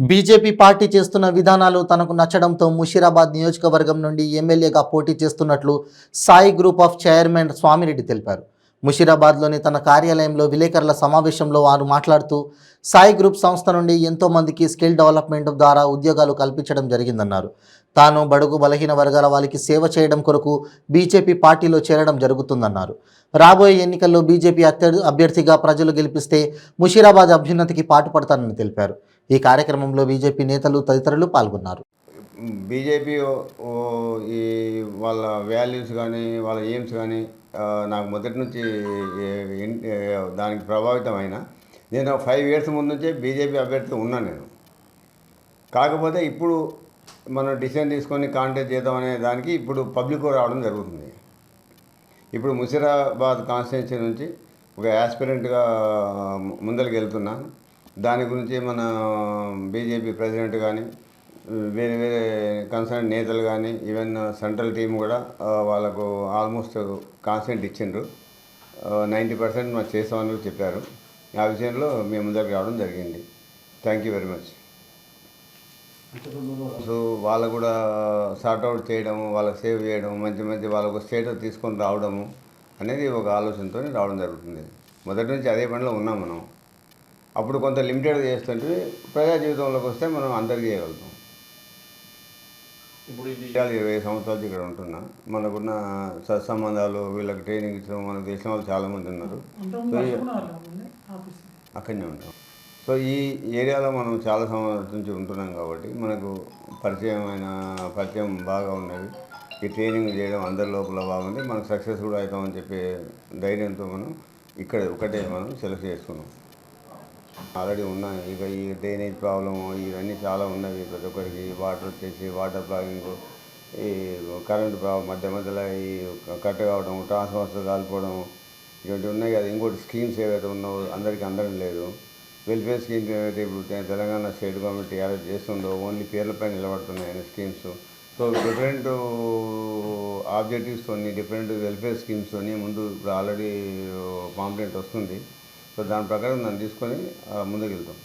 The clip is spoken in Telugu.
బీజేపీ పార్టీ చేస్తున్న విధానాలు తనకు నచ్చడంతో ముషీరాబాద్ నియోజకవర్గం నుండి ఎమ్మెల్యేగా పోటీ చేస్తున్నట్లు Sai group of chairman Swamireddy తెలిపారు. ముషీరాబాద్లోని తన కార్యాలయంలో విలేకరుల సమావేశంలో వారు మాట్లాడుతూ సాయి గ్రూప్ సంస్థ నుండి ఎంతో మందికి స్కిల్ డెవలప్మెంట్ ద్వారా ఉద్యోగాలు కల్పించడం జరిగిందన్నారు. తాను బడుగు బలహీన వర్గాల వారికి సేవ చేయడం కొరకు బీజేపీ పార్టీలో చేరడం జరుగుతుందన్నారు. రాబోయే ఎన్నికల్లో బీజేపీ అత్య- అభ్యర్థిగా ప్రజలు గెలిపిస్తే ముషీరాబాద్ అభ్యున్నతికి పాటుపడతానని తెలిపారు. ఈ కార్యక్రమంలో బీజేపీ నేతలు తదితరులు పాల్గొన్నారు. బీజేపీ ఈ వాళ్ళ వాల్యూస్ కానీ వాళ్ళ ఎయిమ్స్ కానీ నాకు మొదటి నుంచి దానికి ప్రభావితమైన నేను ఫైవ్ ఇయర్స్ ముందు నుంచే బీజేపీ అభ్యర్థి ఉన్నాను నేను. కాకపోతే ఇప్పుడు మనం డిసిజన్ తీసుకొని కాంటాక్ట్ చేద్దాం అనే దానికి ఇప్పుడు పబ్లిక్ రావడం జరుగుతుంది. ఇప్పుడు ముసిరాబాద్ కాన్స్టిట్యున్సీ నుంచి ఒక యాస్పిరెంట్గా ముందరికి వెళ్తున్నాను దాని గురించి మన బీజేపీ ప్రెసిడెంట్ కానీ వేరే వేరే కన్సర్న్ నేతలు కానీ ఈవెన్ సెంట్రల్ టీం కూడా వాళ్ళకు ఆల్మోస్ట్ కాన్సెంట్ ఇచ్చిండ్రు. నైంటీ పర్సెంట్ మాకు చేస్తామని చెప్పారు. ఆ విషయంలో మేము ముందరికి రావడం జరిగింది. Thank you very much so వాళ్ళు కూడా సార్ట్అవుట్ చేయడం వాళ్ళకి సేవ్ చేయడం మంచి మంచి వాళ్ళకు స్టేటస్ తీసుకొని రావడము అనేది ఒక ఆలోచనతో రావడం జరుగుతుంది. మొదటి నుంచి అదే పనిలో ఉన్నాం మనం. అప్పుడు కొంత లిమిటెడ్ చేస్తుంటే ప్రజా జీవితంలోకి వస్తే మనం అందరికీ చేయగలుగుతాం. ఇప్పుడు ఇరవై సంవత్సరాలు ఇక్కడ ఉంటున్నా. మనకున్న సత్సంబంధాలు వీళ్ళకి ట్రైనింగ్ ఇచ్చడం మనకు తెలిసిన వాళ్ళు చాలామంది ఉన్నారు. అక్కడనే ఉంటాం. సో ఈ ఏరియాలో మనం చాలా సంవత్సరాల నుంచి ఉంటున్నాం కాబట్టి మనకు పరిచయమైన పరిచయం బాగా ఉన్నది. ఈ ట్రైనింగ్ చేయడం అందరి లోపల బాగుంది. మనకు సక్సెస్ కూడా అవుతామని చెప్పే ధైర్యంతో మనం ఇక్కడ ఒకటే మనం సెలెక్ట్ చేసుకున్నాం. ఆల్రెడీ ఉన్నాయి. ఇక ఈ డ్రైనేజ్ ప్రాబ్లము ఇవన్నీ చాలా ఉన్నవి ప్రతి ఒక్కరికి. వాటర్ వచ్చేసి వాటర్ ప్లాగింగ్ ఈ కరెంటు ప్రాబ్లం మధ్య మధ్యలో ఈ కట్ కావడం ట్రాన్స్ఫార్మర్స్ కాలిపోవడం ఇటువంటి ఉన్నాయి కదా. ఇంకోటి స్కీమ్స్ ఏవైతే ఉన్నావో అందరికీ అందడం లేదు. వెల్ఫేర్ స్కీమ్స్ ఏవైతే ఇప్పుడు తెలంగాణ స్టేట్ గవర్నమెంట్ ఏవైతే చేస్తుందో ఓన్లీ పేర్లపై నిలబడుతున్నాయి స్కీమ్స్. సో డిఫరెంట్ ఆబ్జెక్టివ్స్తో డిఫరెంట్ వెల్ఫేర్ స్కీమ్స్తో ముందు ఇప్పుడు ఆల్రెడీ పాంప్లెంట్ వస్తుంది. సో దాని ప్రకారం దాన్ని తీసుకొని ముందుకు వెళ్తాం